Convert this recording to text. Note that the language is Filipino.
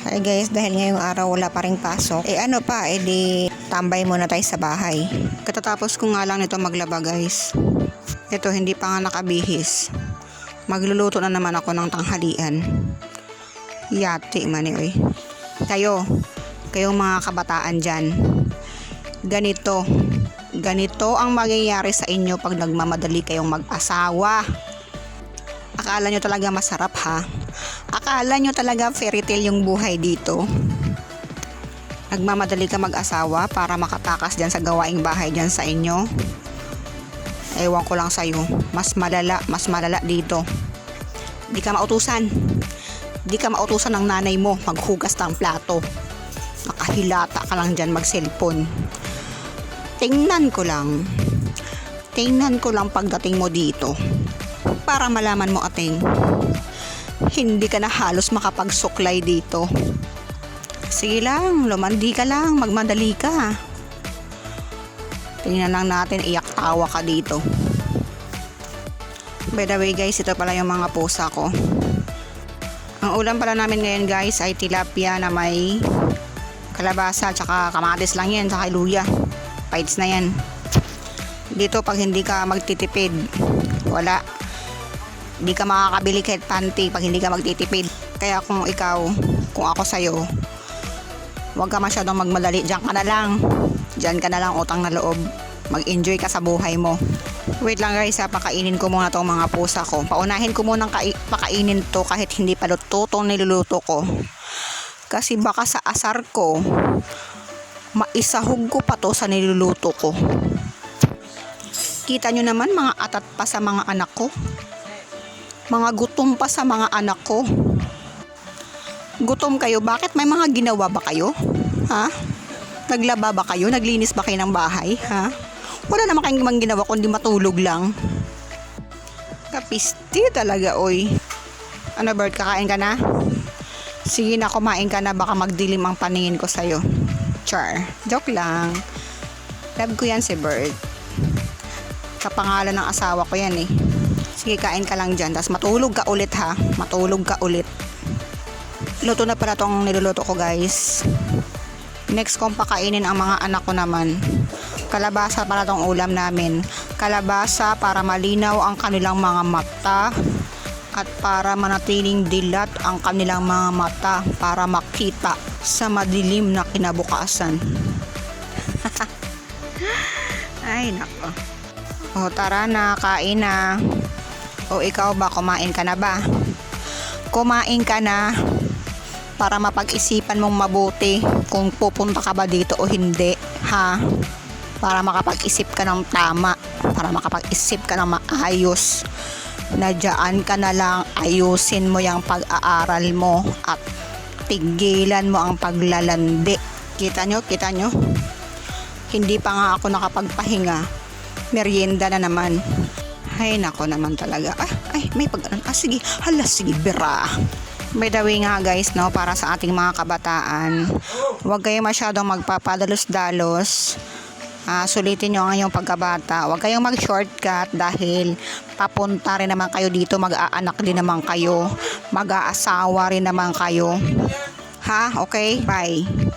Hi guys, dahil ngayong araw wala pa rin pasok, eh ano pa, eh di tambay muna tayo sa bahay. Katatapos ko nga lang nito maglaba guys. Ito, hindi pa nga nakabihis. Magluluto na naman ako ng tanghalian. Yati man eh. Kayo, kayong mga kabataan dyan, ganito, ganito ang mangyayari sa inyo pag nagmamadali kayong mag-asawa. Akala nyo talaga masarap ha? Akala nyo talaga fairy tale yung buhay dito? Nagmamadali ka mag-asawa para makatakas dyan sa gawaing bahay dyan sa inyo? Ewan ko lang sa'yo. Mas malala, mas malala dito. Di ka mautusan. Di ka mautusan ng nanay mo maghugas ng plato. Nakahilata ka lang dyan mag-cellphone. Tingnan ko lang. Tingnan ko lang pagdating mo dito. Para malaman mo ating hindi ka na halos makapagsuklay dito. Sige lang, lumandi ka lang, magmadali ka. Tingnan lang natin, iyak tawa ka dito. By the way guys, ito pala yung mga pusa ko. Ang ulam pala namin ngayon guys ay tilapia na may kalabasa tsaka kamatis lang yan tsaka luya. Pites na yan. Dito pag hindi ka magtitipid, wala. Hindi ka makakabili kahit panty pag hindi ka magtitipid. Kaya kung ikaw, kung ako sa'yo, huwag ka masyadong magmadali. Diyan ka na lang. Diyan ka na lang utang na loob. Mag-enjoy ka sa buhay mo. Wait lang guys ha, pakainin ko muna tong mga pusa ko. Paunahin ko muna kai- pakainin to kahit hindi pa luto tong niluluto ko. Kasi baka sa asar ko, maisahog ko pa to sa niluluto ko. Kita nyo naman mga atat pa sa mga anak ko. Mga gutom pa sa mga anak ko. Gutom kayo, bakit may mga ginawa ba kayo? Ha? Naglaba ba kayo? Naglinis ba kayo ng bahay? Ha? Wala naman kayong ibang ginawa kundi matulog lang. Kapisti talaga, oy. Ano, Bert, kakain ka na? Sige na, kumain ka na. Baka magdilim ang paningin ko sa'yo. Char. Joke lang. Love ko yan si Bert. Kapangalan ng asawa ko yan eh. Sige, kain ka lang dyan. Tapos matulog ka ulit ha. Matulog ka ulit. Luto na pala tong niluluto ko guys. Next kong pakainin ang mga anak ko naman. Kalabasa pala tong ulam namin. Kalabasa para malinaw ang kanilang mga mata at para manatiling dilat ang kanilang mga mata para makita sa madilim na kinabukasan. Ay, nako. O tara na, kain na. O ikaw ba, kumain ka na ba? Kumain ka na para mapag-isipan mong mabuti kung pupunta ka ba dito o hindi, ha? Para makapag-isip ka ng tama, para makapag-isip ka ng maayos na dyan ka na lang ayusin mo yung pag-aaral mo at tigilan mo ang paglalandi. Kita nyo? Kita nyo? Hindi pa nga ako nakapagpahinga. Merienda na naman. Ay, nako naman talaga. Ah, ay, may pag Ah, sige. Hala, sige, bira. By the way nga guys, no, para sa ating mga kabataan, huwag kayo masyadong magpapadalos-dalos. Ah, sulitin nyo ang inyong pagkabata. Huwag kayong mag-shortcut dahil papunta rin naman kayo dito, mag-aanak din naman kayo, mag-aasawa rin naman kayo. Ha? Okay? Bye.